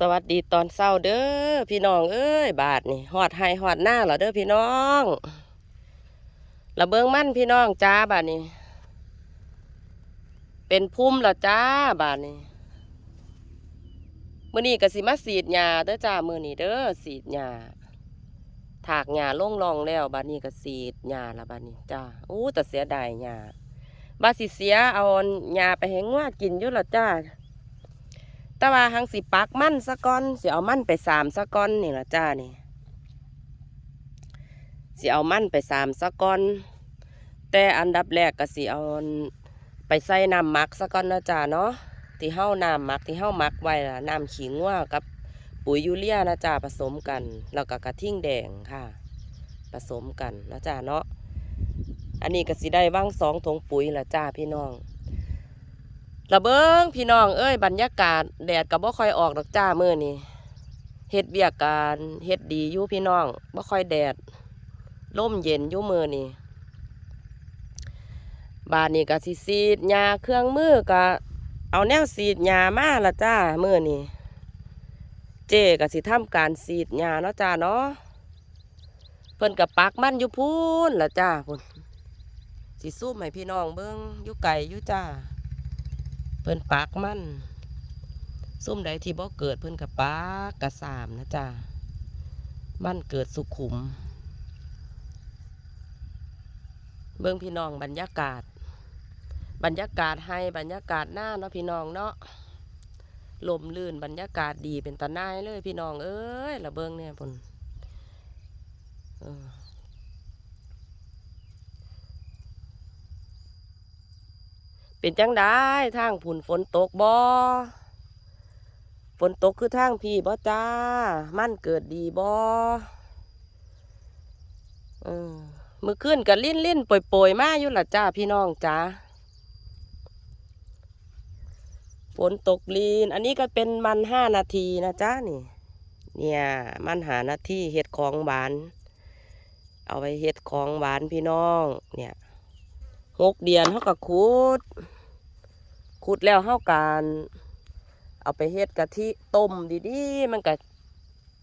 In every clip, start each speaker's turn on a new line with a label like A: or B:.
A: สวัสดีตอนเช้าเด้อพี่น้องเอ้ย บาทนี่หอดไห้หอดหน้าเหรอเด้อพี่น้องระเบิงมั่นพี่น้องจ้าบาทนี่เป็นพุ่มเหรอจ้าบาทนี่มื้อนี้ก็สิมาสีดหญ้าเด้อจ้ามื้อนี้เด้อสีดหญ้าถากหญ้าล่งรองแล้วบาดนี้ก็สีดหญ้าละบาดนี้จ้าอู้แต่เสียดายหญ้าบาสิเสียเอาหญ้าไปให้งัวกินอยู่เหรอจ้า แต่ว่าหังสิปักมั่นซะก่อนสิเอามั่นไปสามซะก่อนนี่ละจ้านี่สิเอามั่นไปสามซะก่อน แต่อันดับแรกก็สิเอาไปใส่น้ำมักซะก่อนนะจ้าเนาะที่เฮาน้ำมักที่เฮามักไว้ละน้ำขิงว่ากับปุ๋ยยูเรียนะจ้าผสมกัน แล้วก็กระทิ่งแดงค่ะ ผสมกันนะจ้าเนาะอันนี้ก็สิได้ว่างสองถุงปุ๋ยละจ้าพี่น้อง ระเบิงพี่น้องเอ้ยบรรยากาศแดดกับบ่ค่อยออกดอกจ้ามื้อนี้เฮ็ดเวียกการเฮ็ดดีอยู่พี่น้องบ่ค่อยแดดร่มเย็นอยู่มื้อนี้บานนี้ก็สิสีดยาเครื่องมือก็เอาแนวสีดยามาละจ้ามื้อนี้เจ๊ก็สิทำการสีดยาเนาะจ้าเนาะเพิ่นกับปักมันอยู่พูนละจ้าพุ่นสิสู้ให้พี่น้องเบิ่งอยู่ไกลอยู่จ้า เพิ่นปักมันซุ่มใดที่บ่เกิดเพิ่นกับปักกระสามนะจ๊ะมันเกิดสุขุม เบิ่งพี่น้องบรรยากาศ บรรยากาศให้บรรยากาศหน้าเนาะพี่น้องเนาะลมลื่นบรรยากาศดีเป็นตาหนายเลยพี่น้องเอ้ยละเบิ่งเนี่ยพุ่นเออ เป็นจังได้ทางผุนฝนตกบ่ฝนตกคือทางพี่บ่จ้า มั่นเกิดดีบ่เออมือขึ้นกับลิ้นลิ้นป่วยป่วยๆมาอยู่ละจ้าพี่น้องจ้าฝนตกลีน อันนี้ก็เป็นมันห้านาทีนะจ้านี่ เนี่ยมันหานาทีเห็ดของหวาน เอาไปเห็ดของหวานพี่น้อง เนี่ยหกเดือนเขาก็ขุด ขุดแล้วเขาการเอาไปเฮ็ดกะทิต้มดีๆ มันก็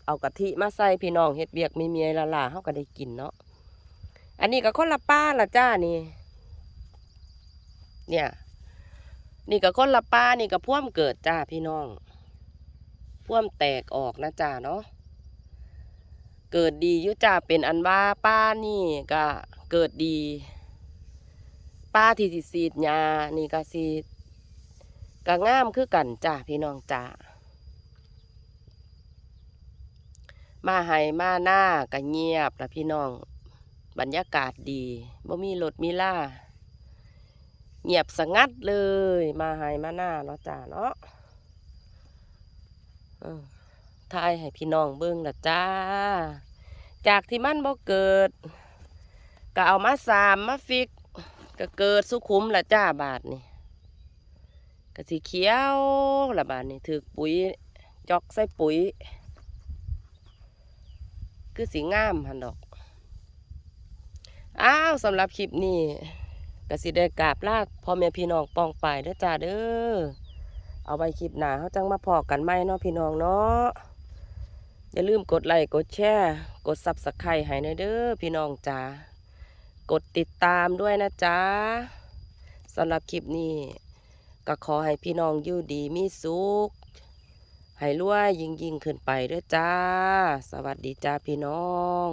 A: เอากะทิมาใส่พี่น้องเฮ็ดเบียกมีเมียละล่าเขาก็ได้กินเนาะอันนี้ก็คนละป้าละจ้านี่ เนี่ย นี่ก็คนละป้านี่ก็พ่วมเกิดจ้าพี่น้องพ่วมแตกออกนะจ้าเนาะเกิดดียุจ้าเป็นอันว่าป้านี่ก็เกิดดี ป้าที่สิสีดยานี่ก็สี ก็งามคือกันจ้าพี่น้องจ้ามาให้มาหน้าก็เงียบล้วพี่น้อง บรรยากาศดีบ่มีรถมีล่าเงียบสงัดเลย มาให้มาหน้าเนาะจ้าเนาะทายให้พี่น้องเบิ่งละจ้า จากที่มันบ่เกิดก็เอามาสามมาฟิก ก็เกิดสุขุมละจ้าบาทนี่ ก็สีเขียวละบาทนี่ถือปุ๋ยจอกใส่ปุ๋ย คือสีงามหันดอก อ้าวสำหรับคลิปนี้ก็สิได้กราบลาพ่อแม่พี่น้องปองไปเด้อจ้าเด้อเอาไว้คลิปหนาเขาจังมาพอกันไหมเนาะพี่น้องเนาะอย่าลืมกดไลค์กดแชร์กดซับสไครต์ให้หน่อยเด้อพี่น้องจ้ากดติดตามด้วยนะจ๊ะสำหรับคลิปนี้ ก็ขอให้พี่น้องอยู่ดีมีสุขให้รวยยิ่งยิ่งขึ้นไปด้วยจ้า สวัสดีจ้าพี่น้อง